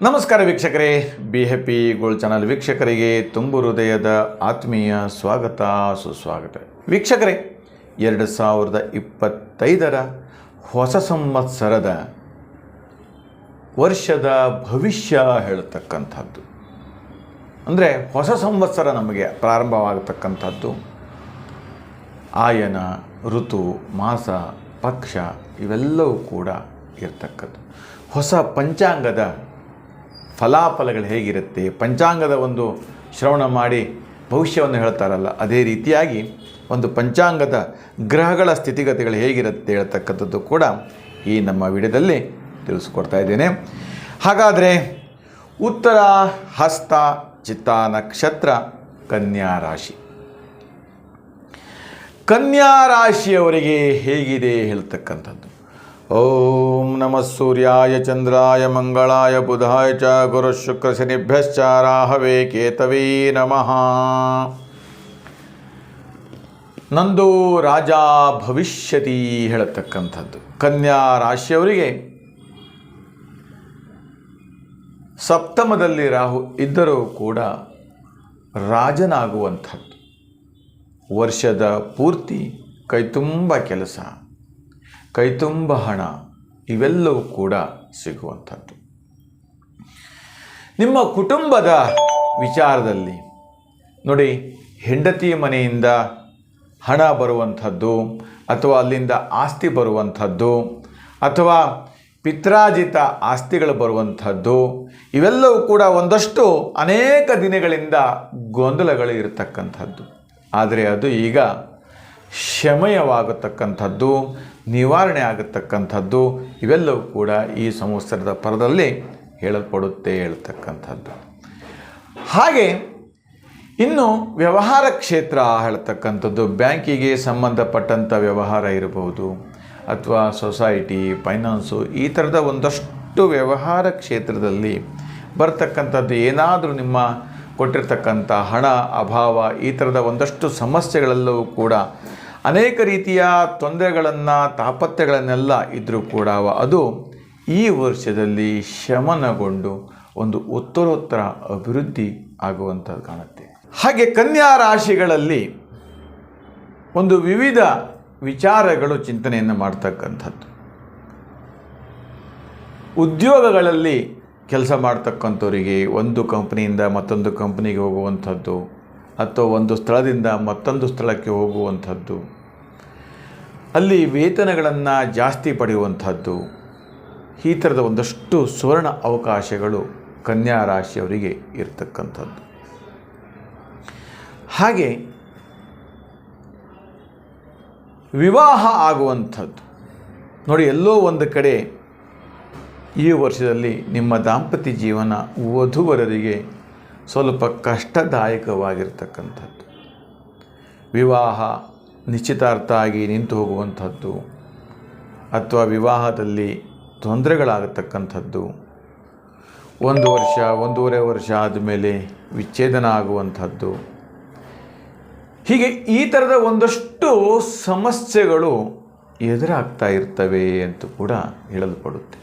ನಮಸ್ಕಾರ ವೀಕ್ಷಕರೇ, be happy gold channel ವೀಕ್ಷಕರಿಗೆ ತುಂಬು ಹೃದಯದ ಆತ್ಮೀಯ ಸ್ವಾಗತ, ಸುಸ್ವಾಗತ. ವೀಕ್ಷಕರೇ, ಎರಡು ಸಾವಿರದ ಇಪ್ಪತ್ತೈದರ ಹೊಸ ಸಂವತ್ಸರದ ವರ್ಷದ ಭವಿಷ್ಯ ಹೇಳತಕ್ಕಂಥದ್ದು. ಅಂದರೆ ಹೊಸ ಸಂವತ್ಸರ ನಮಗೆ ಪ್ರಾರಂಭವಾಗತಕ್ಕಂಥದ್ದು. ಆಯನ, ಋತು, ಮಾಸ, ಪಕ್ಷ ಇವೆಲ್ಲವೂ ಕೂಡ ಇರ್ತಕ್ಕದ್ದು. ಹೊಸ ಪಂಚಾಂಗದ ಫಲಾಫಲಗಳು ಹೇಗಿರುತ್ತೆ, ಪಂಚಾಂಗದ ಒಂದು ಶ್ರವಣ ಮಾಡಿ ಭವಿಷ್ಯವನ್ನು ಹೇಳ್ತಾರಲ್ಲ, ಅದೇ ರೀತಿಯಾಗಿ ಒಂದು ಪಂಚಾಂಗದ ಗ್ರಹಗಳ ಸ್ಥಿತಿಗತಿಗಳು ಹೇಗಿರುತ್ತೆ ಹೇಳ್ತಕ್ಕಂಥದ್ದು ಕೂಡ ಈ ನಮ್ಮ ವಿಡಿಯೋದಲ್ಲಿ ತಿಳಿಸ್ಕೊಡ್ತಾ ಇದ್ದೇನೆ. ಹಾಗಾದರೆ ಉತ್ತರ, ಹಸ್ತ, ಚಿತ್ತ, ನಕ್ಷತ್ರ, ಕನ್ಯಾ ರಾಶಿ. ಕನ್ಯಾ ರಾಶಿಯವರಿಗೆ ಹೇಗಿದೆ ಹೇಳ್ತಕ್ಕಂಥದ್ದು? ಓಂ ನಮಃ ಸೂರ್ಯಾಯ ಚಂದ್ರಾಯ ಮಂಗಳಾಯ ಬುಧಾಯ ಚ ಗುರು ಶುಕ್ರ ಶನಿಭ್ಯಶ್ಚ ರಾಹವೇ ಕೇತವೇ ನಮಃ ನಂದು ರಾಜ ಭವಿಷ್ಯತಿ ಹೇಳತಕ್ಕಂಥದ್ದು ಕನ್ಯಾ ರಾಶಿಯವರಿಗೆ ಸಪ್ತಮದಲ್ಲಿ ರಾಹು ಇದ್ದರೂ ಕೂಡ ರಾಜನಾಗುವಂಥದ್ದು. ವರ್ಷದ ಪೂರ್ತಿ ಕೈತುಂಬ ಕೆಲಸ. ಕೈತುಂಬ ಹಣ ಇವೆಲ್ಲವೂ ಕೂಡ ಸಿಗುವಂಥದ್ದು. ನಿಮ್ಮ ಕುಟುಂಬದ ವಿಚಾರದಲ್ಲಿ ನೋಡಿ, ಹೆಂಡತಿಯ ಮನೆಯಿಂದ ಹಣ ಬರುವಂಥದ್ದು, ಅಥವಾ ಅಲ್ಲಿಂದ ಆಸ್ತಿ ಬರುವಂಥದ್ದು, ಅಥವಾ ಪಿತ್ರಾಜಿತ ಆಸ್ತಿಗಳು ಬರುವಂಥದ್ದು, ಇವೆಲ್ಲವೂ ಕೂಡ ಒಂದಷ್ಟು ಅನೇಕ ದಿನಗಳಿಂದ ಗೊಂದಲಗಳು ಇರತಕ್ಕಂಥದ್ದು. ಆದರೆ ಅದು ಈಗ ಶಮಯವಾಗತಕ್ಕಂಥದ್ದು ನಿವಾರಣೆ ಆಗತಕ್ಕಂಥದ್ದು, ಇವೆಲ್ಲವೂ ಕೂಡ ಈ ಸಂವತ್ಸರದ ಪರದಲ್ಲಿ ಹೇಳಲ್ಪಡುತ್ತೆ ಹೇಳ್ತಕ್ಕಂಥದ್ದು. ಹಾಗೆ ಇನ್ನು ವ್ಯವಹಾರ ಕ್ಷೇತ್ರ ಹೇಳ್ತಕ್ಕಂಥದ್ದು, ಬ್ಯಾಂಕಿಗೆ ಸಂಬಂಧಪಟ್ಟಂಥ ವ್ಯವಹಾರ ಇರಬಹುದು, ಅಥವಾ ಸೊಸೈಟಿ, ಫೈನಾನ್ಸು, ಈ ಥರದ ಒಂದಷ್ಟು ವ್ಯವಹಾರ ಕ್ಷೇತ್ರದಲ್ಲಿ ಬರ್ತಕ್ಕಂಥದ್ದು ಏನಾದರೂ ನಿಮ್ಮ ಕೊಟ್ಟಿರ್ತಕ್ಕಂಥ ಹಣ, ಅಭಾವ, ಈ ಥರದ ಒಂದಷ್ಟು ಸಮಸ್ಯೆಗಳೆಲ್ಲವೂ ಕೂಡ ಅನೇಕ ರೀತಿಯ ತೊಂದರೆಗಳನ್ನು, ತಾಪತ್ಯಗಳನ್ನೆಲ್ಲ ಇದ್ದರೂ ಕೂಡ ಅದು ಈ ವರ್ಷದಲ್ಲಿ ಶಮನಗೊಂಡು ಒಂದು ಉತ್ತರೋತ್ತರ ಅಭಿವೃದ್ಧಿ ಆಗುವಂಥದ್ದು ಕಾಣುತ್ತೆ. ಹಾಗೆ ಕನ್ಯಾ ರಾಶಿಗಳಲ್ಲಿ ಒಂದು ವಿವಿಧ ವಿಚಾರಗಳು ಚಿಂತನೆಯನ್ನು ಮಾಡ್ತಕ್ಕಂಥದ್ದು. ಉದ್ಯೋಗಗಳಲ್ಲಿ ಕೆಲಸ ಮಾಡ್ತಕ್ಕಂಥವರಿಗೆ ಒಂದು ಕಂಪ್ನಿಯಿಂದ ಮತ್ತೊಂದು ಕಂಪ್ನಿಗೆ ಹೋಗುವಂಥದ್ದು, ಅಥವಾ ಒಂದು ಸ್ಥಳದಿಂದ ಮತ್ತೊಂದು ಸ್ಥಳಕ್ಕೆ ಹೋಗುವಂಥದ್ದು. ಅಲ್ಲಿ ವೇತನಗಳನ್ನು ಜಾಸ್ತಿ ಪಡೆಯುವಂಥದ್ದು. ಈ ಥರದ ಒಂದಷ್ಟು ಸುವರ್ಣ ಅವಕಾಶಗಳು ಕನ್ಯಾ ರಾಶಿಯವರಿಗೆ ಇರತಕ್ಕಂಥದ್ದು. ಹಾಗೆ ವಿವಾಹ ಆಗುವಂಥದ್ದು. ನೋಡಿ, ಎಲ್ಲೋ ಒಂದು ಕಡೆ ಈ ವರ್ಷದಲ್ಲಿ ನಿಮ್ಮ ದಾಂಪತ್ಯ ಜೀವನ ವಧುವರರಿಗೆ ಸ್ವಲ್ಪ ಕಷ್ಟದಾಯಕವಾಗಿರ್ತಕ್ಕಂಥದ್ದು. ವಿವಾಹ ನಿಶ್ಚಿತಾರ್ಥ ಆಗಿ ನಿಂತು ಹೋಗುವಂಥದ್ದು ಅಥವಾ ವಿವಾಹದಲ್ಲಿ ತೊಂದರೆಗಳಾಗತಕ್ಕಂಥದ್ದು. ಒಂದು ವರ್ಷ, ಒಂದೂವರೆ ವರ್ಷ ಆದಮೇಲೆ ವಿಚ್ಛೇದನ ಆಗುವಂಥದ್ದು. ಹೀಗೆ ಈ ಥರದ ಒಂದಷ್ಟು ಸಮಸ್ಯೆಗಳು ಎದುರಾಗ್ತಾ ಇರ್ತವೆ ಅಂತ ಕೂಡ ಹೇಳಲ್ಪಡುತ್ತೆ.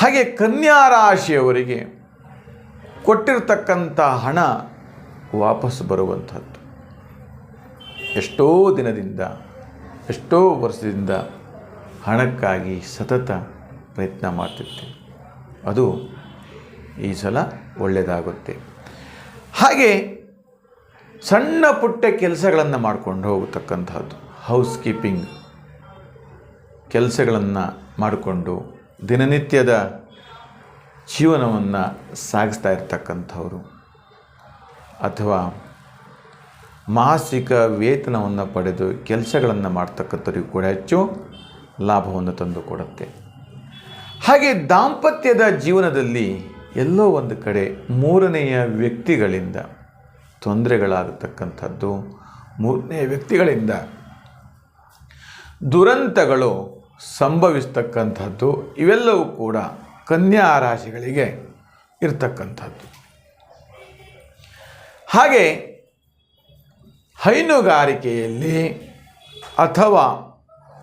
ಹಾಗೆ ಕನ್ಯಾ ರಾಶಿಯವರಿಗೆ ಕೊಟ್ಟಿರ್ತಕ್ಕಂಥ ಹಣ ವಾಪಸ್ ಬರುವಂಥದ್ದು. ಎಷ್ಟೋ ದಿನದಿಂದ, ಎಷ್ಟೋ ವರ್ಷದಿಂದ ಹಣಕ್ಕಾಗಿ ಸತತ ಪ್ರಯತ್ನ ಮಾಡ್ತಿರ್ತೀವಿ. ಅದು ಈ ಸಲ ಒಳ್ಳೆಯದಾಗುತ್ತೆ ಹಾಗೆ ಸಣ್ಣ ಪುಟ್ಟ ಕೆಲಸಗಳನ್ನು ಮಾಡ್ಕೊಂಡು ಹೋಗತಕ್ಕಂಥದ್ದು ಹೌಸ್ ಕೀಪಿಂಗ್ ಕೆಲಸಗಳನ್ನು ಮಾಡಿಕೊಂಡು ದಿನನಿತ್ಯದ ಜೀವನವನ್ನು ಸಾಗಿಸ್ತಾ ಇರ್ತಕ್ಕಂಥವ್ರು ಅಥವಾ ಮಾಸಿಕ ವೇತನವನ್ನು ಪಡೆದು ಕೆಲಸಗಳನ್ನು ಮಾಡ್ತಕ್ಕಂಥವ್ರಿಗೂ ಕೂಡ ಹೆಚ್ಚು ಲಾಭವನ್ನು ತಂದು ಕೊಡುತ್ತೆ. ಹಾಗೆ ದಾಂಪತ್ಯದ ಜೀವನದಲ್ಲಿ ಎಲ್ಲೋ ಒಂದು ಕಡೆ ಮೂರನೆಯ ವ್ಯಕ್ತಿಗಳಿಂದ ತೊಂದರೆಗಳಾಗತಕ್ಕಂಥದ್ದು ಮೂರನೇ ವ್ಯಕ್ತಿಗಳಿಂದ ದುರಂತಗಳು ಸಂಭವಿಸ್ತಕ್ಕಂಥದ್ದು, ಇವೆಲ್ಲವೂ ಕೂಡ ಕನ್ಯಾ ರಾಶಿಗಳಿಗೆ ಇರ್ತಕ್ಕಂಥದ್ದು. ಹಾಗೆ ಹೈನುಗಾರಿಕೆಯಲ್ಲಿ ಅಥವಾ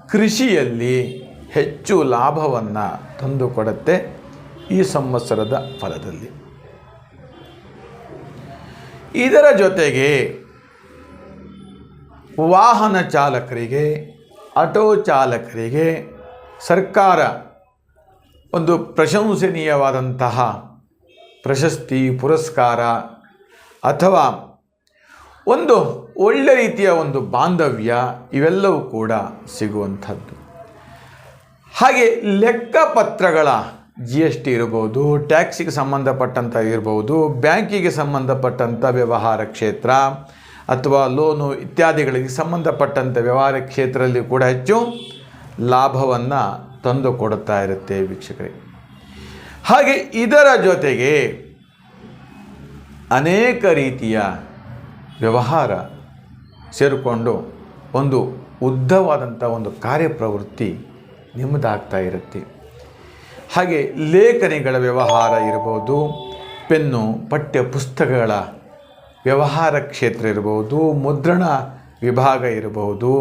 ಕೃಷಿಯಲ್ಲಿ ಹೆಚ್ಚು ಲಾಭವನ್ನು ತಂದುಕೊಡುತ್ತೆ ಈ ಸಂವತ್ಸರದ ಫಲದಲ್ಲಿ. ಇದರ ಜೊತೆಗೆ ವಾಹನ ಚಾಲಕರಿಗೆ, ಆಟೋ ಚಾಲಕರಿಗೆ ಸರ್ಕಾರ ಒಂದು ಪ್ರಶಂಸನೀಯವಾದಂತಹ ಪ್ರಶಸ್ತಿ, ಪುರಸ್ಕಾರ ಅಥವಾ ಒಂದು ಒಳ್ಳೆ ರೀತಿಯ ಒಂದು ಬಾಂಧವ್ಯ ಇವೆಲ್ಲವೂ ಕೂಡ ಸಿಗುವಂಥದ್ದು. ಹಾಗೆ ಲೆಕ್ಕಪತ್ರಗಳ ಜಿ ಎಸ್ ಟಿ ಇರ್ಬೋದು ಟ್ಯಾಕ್ಸಿಗೆ ಸಂಬಂಧಪಟ್ಟಂಥ ಇರ್ಬೋದು ಬ್ಯಾಂಕಿಗೆ ಸಂಬಂಧಪಟ್ಟಂಥ ವ್ಯವಹಾರ ಕ್ಷೇತ್ರ, ಅಥವಾ ಲೋನು ಇತ್ಯಾದಿಗಳಿಗೆ ಸಂಬಂಧಪಟ್ಟಂಥ ವ್ಯವಹಾರ ಕ್ಷೇತ್ರದಲ್ಲಿ ಕೂಡ ಹೆಚ್ಚು ಲಾಭವನ್ನು ತಂದು ಕೊಡುತ್ತಾ ಇರುತ್ತೆ ವೀಕ್ಷಕರಿಗೆ ಹಾಗೆ ಇದರ ಜೊತೆಗೆ ಅನೇಕ ರೀತಿಯ ವ್ಯವಹಾರ ಸೇರಿಕೊಂಡು ಒಂದು ಉದ್ದವಾದಂಥ ಒಂದು ಕಾರ್ಯಪ್ರವೃತ್ತಿ ನಿಮ್ಮದಾಗ್ತಾ ಇರುತ್ತೆ. ಹಾಗೆ ಲೇಖನಿಗಳ ವ್ಯವಹಾರ ಇರ್ಬೋದು, ಪೆನ್ನು, ಪಠ್ಯ ಪುಸ್ತಕಗಳ ವ್ಯವಹಾರ ಕ್ಷೇತ್ರ ಇರ್ಬೋದು, ಮುದ್ರಣ ವಿಭಾಗ ಇರಬಹುದು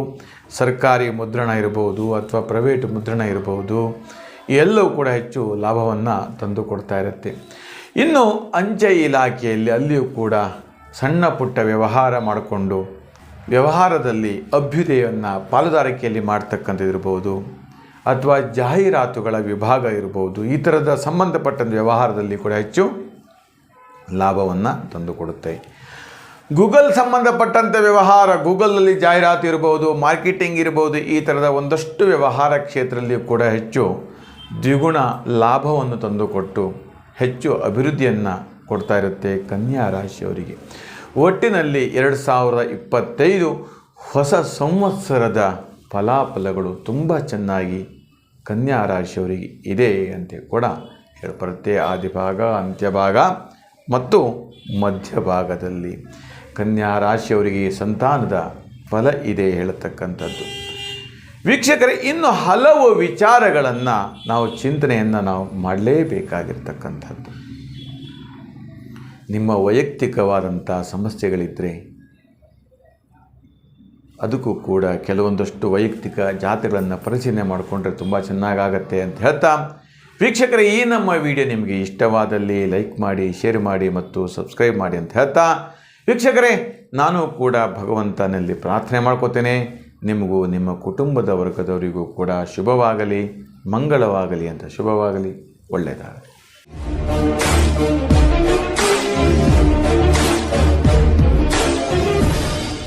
ಸರ್ಕಾರಿ ಮುದ್ರಣ ಇರಬಹುದು ಅಥವಾ ಪ್ರೈವೇಟ್ ಮುದ್ರಣ ಇರಬಹುದು ಎಲ್ಲವೂ ಕೂಡ ಹೆಚ್ಚು ಲಾಭವನ್ನು ತಂದುಕೊಡ್ತಾ ಇರುತ್ತೆ. ಇನ್ನು ಅಂಚೆ ಇಲಾಖೆಯಲ್ಲಿ ಅಲ್ಲಿಯೂ ಕೂಡ ಸಣ್ಣ ಪುಟ್ಟ ವ್ಯವಹಾರ ಮಾಡಿಕೊಂಡು ವ್ಯವಹಾರದಲ್ಲಿ ಅಭ್ಯುದಯವನ್ನು ಪಾಲುದಾರಿಕೆಯಲ್ಲಿ ಮಾಡ್ತಕ್ಕಂಥದ್ದಿರ್ಬೋದು ಅಥವಾ ಜಾಹೀರಾತುಗಳ ವಿಭಾಗ ಇರ್ಬೋದು, ಈ ಥರದ ಸಂಬಂಧಪಟ್ಟಂಥ ವ್ಯವಹಾರದಲ್ಲಿ ಕೂಡ ಹೆಚ್ಚು ಲಾಭವನ್ನು ತಂದುಕೊಡುತ್ತೆ. ಗೂಗಲ್ ಸಂಬಂಧಪಟ್ಟಂಥ ವ್ಯವಹಾರ, ಗೂಗಲ್ನಲ್ಲಿ ಜಾಹೀರಾತು ಇರ್ಬೋದು, ಮಾರ್ಕೆಟಿಂಗ್ ಇರ್ಬೋದು, ಈ ಥರದ ಒಂದಷ್ಟು ವ್ಯವಹಾರ ಕ್ಷೇತ್ರದಲ್ಲಿ ಕೂಡ ಹೆಚ್ಚು ದ್ವಿಗುಣ ಲಾಭವನ್ನು ತಂದುಕೊಟ್ಟು ಹೆಚ್ಚು ಅಭಿವೃದ್ಧಿಯನ್ನು ಕೊಡ್ತಾ ಇರುತ್ತೆ ಕನ್ಯಾ ರಾಶಿಯವರಿಗೆ. ಒಟ್ಟಿನಲ್ಲಿ ಎರಡು ಸಾವಿರದ ಇಪ್ಪತ್ತೈದು ಹೊಸ ಸಂವತ್ಸರದ ಫಲಾಫಲಗಳು ತುಂಬ ಚೆನ್ನಾಗಿ ಕನ್ಯಾ ರಾಶಿಯವರಿಗೆ ಇದೆ ಅಂತ ಕೂಡ ಹೇಳ್ಬರುತ್ತೆ ಆದಿಭಾಗ ಅಂತ್ಯಭಾಗ ಮತ್ತು ಮಧ್ಯಭಾಗದಲ್ಲಿ ಕನ್ಯಾ ರಾಶಿಯವರಿಗೆ ಸಂತಾನದ ಫಲ ಇದೆ ಹೇಳತಕ್ಕಂಥದ್ದು. ವೀಕ್ಷಕರೇ, ಇನ್ನು ಹಲವು ವಿಚಾರಗಳನ್ನು ನಾವು ಚಿಂತನೆಯನ್ನು ನಾವು ಮಾಡಲೇಬೇಕಾಗಿರ್ತಕ್ಕಂಥದ್ದು. ನಿಮ್ಮ ವೈಯಕ್ತಿಕವಾದಂಥ ಸಮಸ್ಯೆಗಳಿದ್ದರೆ ಅದಕ್ಕೂ ಕೂಡ ಕೆಲವೊಂದಷ್ಟು ವೈಯಕ್ತಿಕ ಜಾತಿಗಳನ್ನು ಪರಿಶೀಲನೆ ಮಾಡಿಕೊಂಡ್ರೆ ತುಂಬ ಚೆನ್ನಾಗಾಗತ್ತೆ ಅಂತ ಹೇಳ್ತಾ ವೀಕ್ಷಕರೇ, ಈ ನಮ್ಮ ವಿಡಿಯೋ ನಿಮಗೆ ಇಷ್ಟವಾದಲ್ಲಿ ಲೈಕ್ ಮಾಡಿ, ಶೇರ್ ಮಾಡಿ ಮತ್ತು ಸಬ್ಸ್ಕ್ರೈಬ್ ಮಾಡಿ ಅಂತ ಹೇಳ್ತಾ ವೀಕ್ಷಕರೇ, ನಾನು ಕೂಡ ಭಗವಂತನಲ್ಲಿ ಪ್ರಾರ್ಥನೆ ಮಾಡ್ಕೋತೇನೆ. ನಿಮಗೂ ನಿಮ್ಮ ಕುಟುಂಬದ ವರ್ಗದವರಿಗೂ ಕೂಡ ಶುಭವಾಗಲಿ, ಮಂಗಳವಾಗಲಿ ಅಂತ ಶುಭವಾಗಲಿ. ಒಳ್ಳೆಯದಾಗಲಿ.